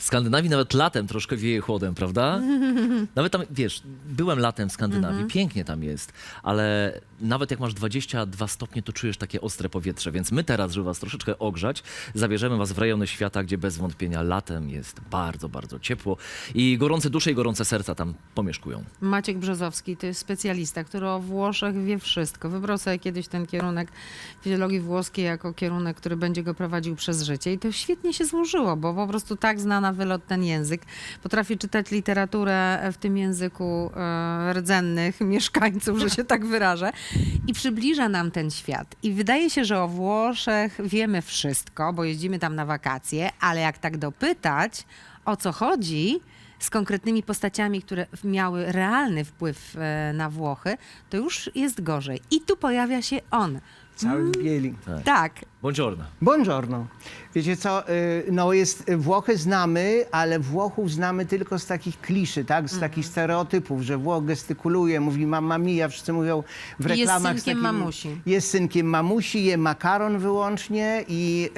W Skandynawii nawet latem troszkę wieje chłodem, prawda? Nawet tam, wiesz, byłem latem w Skandynawii, pięknie tam jest, ale nawet jak masz 22 stopnie, to czujesz takie ostre powietrze, więc my teraz, żeby was troszeczkę ogrzać, zabierzemy was w rejony świata, gdzie bez wątpienia latem jest bardzo, bardzo ciepło i gorące dusze i gorące serca tam pomieszkują. Maciek Brzozowski to jest specjalista, który o Włoszech wie wszystko. Wybrał sobie kiedyś ten kierunek fizjologii włoskiej jako kierunek, który będzie go prowadził przez życie. I to świetnie się złożyło, bo po prostu tak zna na wylot ten język. Potrafi czytać literaturę w tym języku e, rdzennych mieszkańców, że się tak wyrażę. I przybliża nam ten świat. I wydaje się, że o Włoszech wiemy wszystko, bo jeździmy tam na wakacje, ale jak tak dopytać, o co chodzi, z konkretnymi postaciami, które miały realny wpływ e, na Włochy, to już jest gorzej. I tu pojawia się on. Cały w bieli. Tak, Buongiorno. Buongiorno. Wiecie co, y, no jest, Włochy znamy, ale Włochów znamy tylko z takich kliszy, tak? Z takich stereotypów, że Włoch gestykuluje, mówi mamma mia, wszyscy mówią w jest reklamach. z synkiem mamusi. Jest synkiem mamusi, je makaron wyłącznie i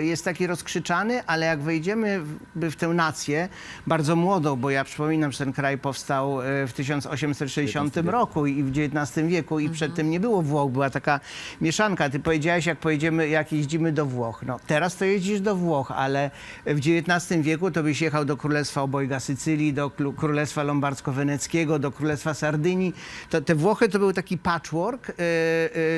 y, jest taki rozkrzyczany, ale jak wejdziemy w, w tę nację, bardzo młodą, bo ja przypominam, że ten kraj powstał y, w 1860 roku i w XIX wieku i przed tym nie było Włoch, była taka mieszanka. Ty powiedziałeś, jak pojedziemy, jak jeździmy do Włoch. No, teraz to jeździsz do Włoch, ale w XIX wieku to byś jechał do Królestwa Obojga Sycylii, do Królestwa Lombardzko-Weneckiego, do Królestwa Sardynii. To, te Włochy to był taki patchwork, e,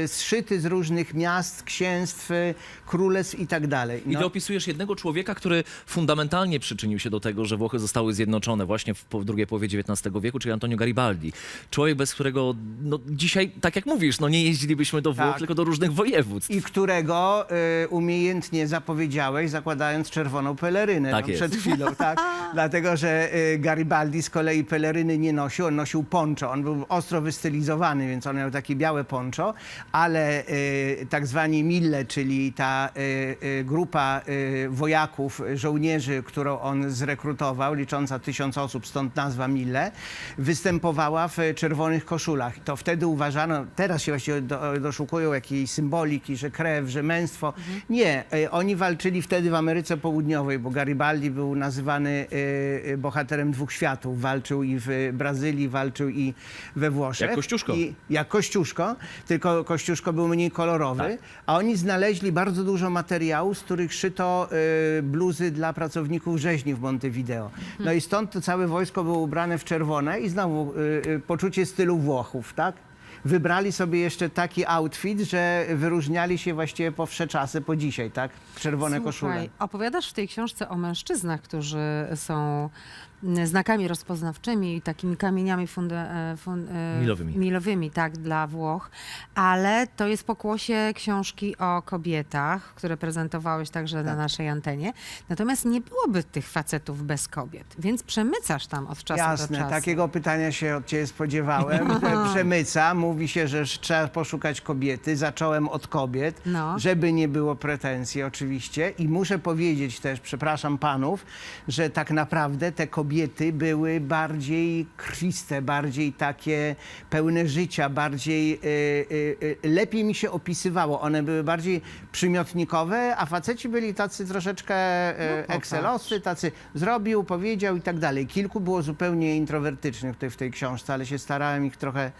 e, zszyty z różnych miast, księstw, e, królestw i tak dalej. I No. ty opisujesz jednego człowieka, który fundamentalnie przyczynił się do tego, że Włochy zostały zjednoczone właśnie w, w drugiej połowie XIX wieku, czyli Antonio Garibaldi. Człowiek, bez którego no, dzisiaj, tak jak mówisz, no, nie jeździlibyśmy do Włoch, Tak. Do różnych województw. I którego y, umiejętnie zapowiedziałeś, zakładając czerwoną pelerynę Tak no, jest. przed chwilą, tak? Dlatego, że y, Garibaldi z kolei peleryny nie nosił, on nosił poncho. On był ostro wystylizowany, więc on miał takie białe poncho, ale y, tak zwani mille, czyli ta y, y, grupa y, wojaków, żołnierzy, którą on zrekrutował, licząca tysiąc osób, stąd nazwa mille, występowała w czerwonych koszulach. To wtedy uważano, teraz się właściwie do, doszukują jakiejś symboliki, że krew, że męstwo. Nie, y, oni walczyli wtedy w Ameryce Południowej, bo Garibaldi był nazywany y, y, bohaterem dwóch światów. Walczył i w Brazylii, walczył i we Włoszech. Jak Kościuszko. I, jak Kościuszko, tylko Kościuszko był mniej kolorowy, Tak. a oni znaleźli bardzo dużo materiałów, z których szyto bluzy dla pracowników rzeźni w Montevideo. No i stąd to całe wojsko było ubrane w czerwone i znowu poczucie stylu Włochów, tak? Wybrali sobie jeszcze taki outfit, że wyróżniali się właściwie po wsze czasy, po dzisiaj, tak? Czerwone koszule. Słuchaj, opowiadasz w tej książce o mężczyznach, którzy są znakami rozpoznawczymi i takimi kamieniami funda, e, fun, e, Milowymi. milowymi tak, dla Włoch, ale to jest pokłosie książki o kobietach, które prezentowałeś także Tak. na naszej antenie. Natomiast nie byłoby tych facetów bez kobiet, więc przemycasz tam od czasu do Jasne, czasu. takiego pytania się od ciebie spodziewałem. Przemyca, mówi się, że trzeba poszukać kobiety. Zacząłem od kobiet, No. żeby nie było pretensji oczywiście. I muszę powiedzieć też, przepraszam panów, że tak naprawdę te kobiety były bardziej krwiste, bardziej takie pełne życia, bardziej, e, e, e, lepiej mi się opisywało. One były bardziej przymiotnikowe, a faceci byli tacy troszeczkę No. Excelosy, tacy zrobił, powiedział i tak dalej. Kilku było zupełnie introwertycznych tutaj w tej książce, ale się starałem ich trochę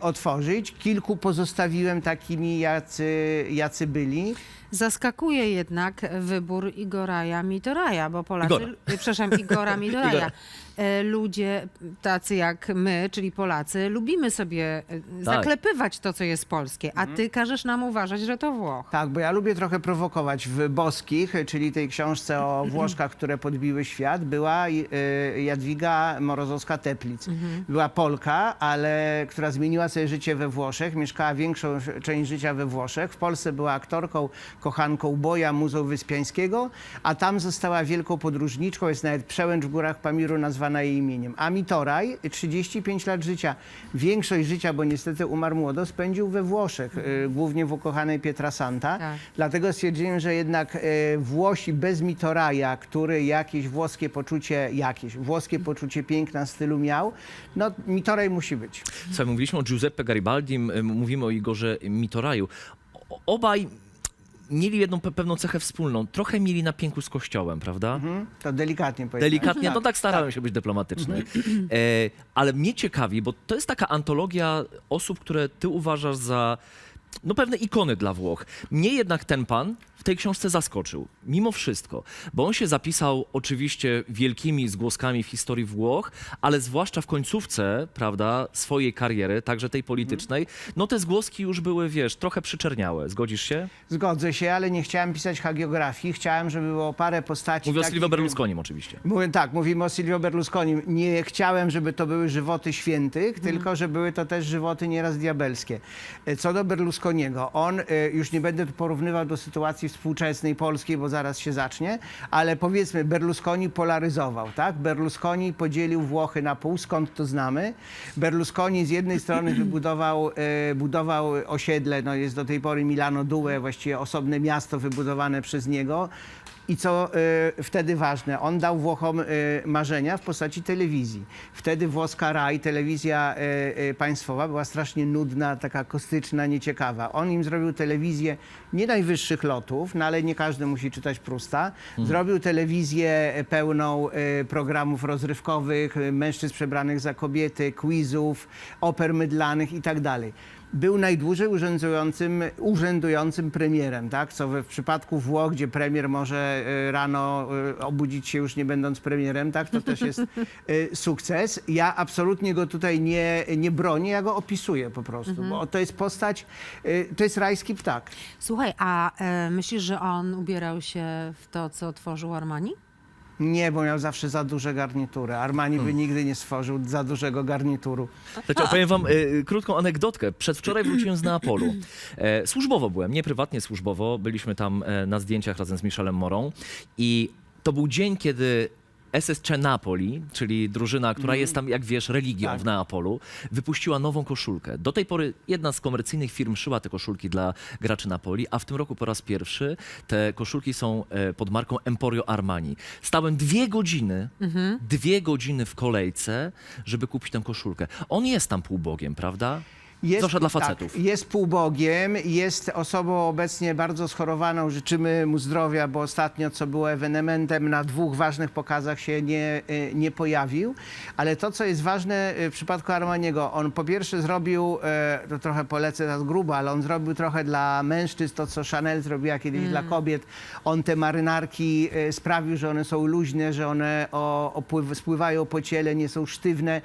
otworzyć. Kilku pozostawiłem takimi, jacy, jacy byli. Zaskakuje jednak wybór Igoraja Mitoraja, bo Polacy, Igora. przepraszam, Igora Mitoraja. Igora. E, Ludzie tacy jak my, czyli Polacy, lubimy sobie e, zaklepywać to, co jest polskie, a ty każesz nam uważać, że to Włoch. Tak, bo ja lubię trochę prowokować. W Boskich, czyli tej książce o Włoszkach, które podbiły świat, była y, Jadwiga Morozowska-Teplic. Była Polka, ale która zmieniła sobie życie we Włoszech, mieszkała większą część życia we Włoszech. W Polsce była aktorką, kochanką Boja, muzą Wyspiańskiego, a tam została wielką podróżniczką. Jest nawet przełęcz w górach Pamiru nazwana jej imieniem. A Mitoraj, 35 lat życia, większość życia, bo niestety umarł młodo, spędził we Włoszech, y, głównie w ukochanej Pietrasanta. Tak. Dlatego stwierdziłem, że jednak e, Włosi bez Mitoraja, który jakieś włoskie poczucie, jakieś włoskie poczucie piękna stylu miał, no Mitoraj musi być. Słuchaj, mówiliśmy o Giuseppe Garibaldim, y, mówimy o Igorze Mitoraju. O- Obaj mieli jedną pe- pewną cechę wspólną. Trochę mieli na pięku z kościołem, prawda? Mhm, To delikatnie powiedziałem. Delikatnie, no tak starałem się być dyplomatyczny. E, ale mnie ciekawi, bo to jest taka antologia osób, które ty uważasz za no pewne ikony dla Włoch. Mnie jednak ten pan w tej książce zaskoczył, mimo wszystko, bo on się zapisał oczywiście wielkimi zgłoskami w historii Włoch, ale zwłaszcza w końcówce, prawda, swojej kariery, także tej politycznej, no te zgłoski już były, wiesz, trochę przyczerniałe. Zgodzisz się? Zgodzę się, ale nie chciałem pisać hagiografii. Chciałem, żeby było parę postaci. Mówię o takich- Silvio Berlusconim oczywiście. Mówię, tak, mówimy o Silvio Berlusconim. Nie chciałem, żeby to były żywoty świętych, tylko że były to też żywoty nieraz diabelskie. E, Co do Berlusconiego, on, e, już nie będę tu porównywał do sytuacji współczesnej polskiej, bo zaraz się zacznie, ale powiedzmy, Berlusconi polaryzował, tak? Berlusconi podzielił Włochy na pół, skąd to znamy. Berlusconi z jednej strony wybudował e, budował osiedle, no jest do tej pory Milano Due, właściwie osobne miasto wybudowane przez niego. I co y, wtedy ważne, on dał Włochom y, marzenia w postaci telewizji. Wtedy włoska RAI, telewizja y, y, państwowa, była strasznie nudna, taka kostyczna, nieciekawa. On im zrobił telewizję nie najwyższych lotów, no ale nie każdy musi czytać Prusta. Zrobił telewizję pełną y, programów rozrywkowych, y, mężczyzn przebranych za kobiety, quizów, oper mydlanych i tak dalej był najdłużej urzędującym, urzędującym premierem, tak? Co w przypadku Włoch, gdzie premier może y, rano y, obudzić się już nie będąc premierem, tak? To też jest y, sukces. Ja absolutnie go tutaj nie, nie bronię, ja go opisuję po prostu, bo to jest postać, to jest rajski ptak. Słuchaj, a e, myślisz, że on ubierał się w to, co tworzył Armani? Nie, bo miał zawsze za duże garnitury. Armani by nigdy nie stworzył za dużego garnituru. Znaczy, opowiem wam y, krótką anegdotkę. Przedwczoraj wróciłem z Neapolu. E, służbowo byłem, nie prywatnie, służbowo. Byliśmy tam e, na zdjęciach razem z Michelem Morą i to był dzień, kiedy SSC Napoli, czyli drużyna, która jest tam, jak wiesz, religią Tak. w Neapolu, wypuściła nową koszulkę. Do tej pory jedna z komercyjnych firm szyła te koszulki dla graczy Napoli, a w tym roku po raz pierwszy te koszulki są e, pod marką Emporio Armani. Stałem dwie godziny, dwie godziny w kolejce, żeby kupić tę koszulkę. On jest tam półbogiem, prawda? Zwłaszcza dla facetów. Tak, jest półbogiem, jest osobą obecnie bardzo schorowaną. Życzymy mu zdrowia, bo ostatnio, co było ewenementem, na dwóch ważnych pokazach się nie, y, nie pojawił. Ale to, co jest ważne y, w przypadku Armaniego, on po pierwsze zrobił, e, to trochę polecę teraz grubo, ale on zrobił trochę dla mężczyzn to, co Chanel zrobiła kiedyś dla kobiet. On te marynarki sprawił, że one są luźne, że one o, opływ, spływają po ciele, nie są sztywne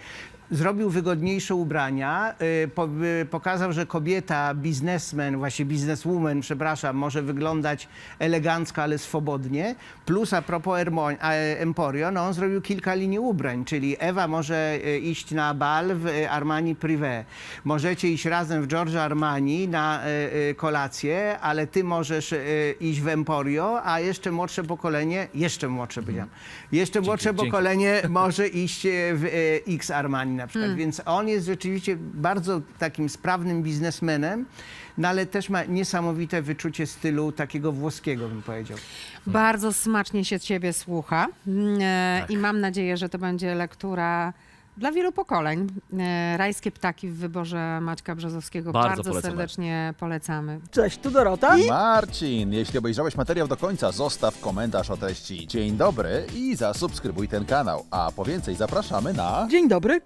zrobił wygodniejsze ubrania, po, y, pokazał, że kobieta, biznesmen, właśnie bizneswoman, przepraszam, może wyglądać elegancko, ale swobodnie. Plus a propos Emporio, no on zrobił kilka linii ubrań, czyli Ewa może y, iść na bal w Armani Privé. Możecie iść razem w Giorgio Armani na kolację, ale ty możesz iść w Emporio, a jeszcze młodsze pokolenie, jeszcze młodsze powiedziałem, jeszcze młodsze dzięki. pokolenie może iść e, w e, X Armani na przykład. Więc on jest rzeczywiście bardzo takim sprawnym biznesmenem, no ale też ma niesamowite wyczucie stylu takiego włoskiego, bym powiedział. Bardzo smacznie się ciebie słucha Mm, e, Tak. i mam nadzieję, że to będzie lektura dla wielu pokoleń. E, Rajskie ptaki w wyborze Maćka Brzozowskiego Bardzo bardzo, polecamy. serdecznie polecamy. Cześć, tu Dorota. Marcin, jeśli obejrzałeś materiał do końca, zostaw komentarz o treści. Dzień dobry i zasubskrybuj ten kanał. A po więcej zapraszamy na... Dzień dobry,